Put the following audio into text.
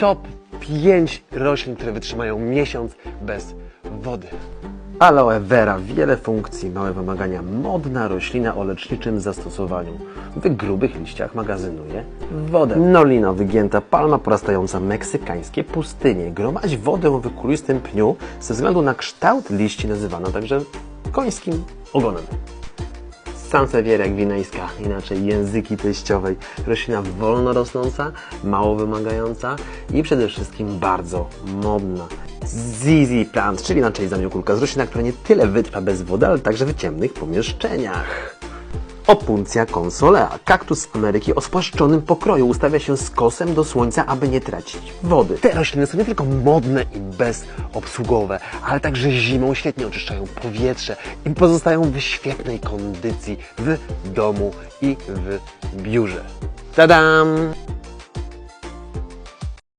top 5 roślin, które wytrzymają miesiąc bez wody. Aloe vera, wiele funkcji, małe wymagania, modna roślina o leczniczym zastosowaniu. W grubych liściach magazynuje wodę. Nolina, wygięta palma porastająca meksykańskie pustynie. Gromadź wodę o wykulistym pniu ze względu na kształt liści nazywana także końskim ogonem. Sansevieria gwinejska, inaczej języki teściowej. Roślina wolno rosnąca, mało wymagająca i przede wszystkim bardzo modna. Zizi plant, czyli inaczej zamiokulka z roślina, która nie tyle wytrwa bez wody, ale także w ciemnych pomieszczeniach. Opuncja consolea, kaktus Ameryki o spłaszczonym pokroju, ustawia się z kosem do słońca, aby nie tracić wody. Te rośliny są nie tylko modne i bezobsługowe, ale także zimą świetnie oczyszczają powietrze i pozostają w świetnej kondycji w domu i w biurze. Tadam!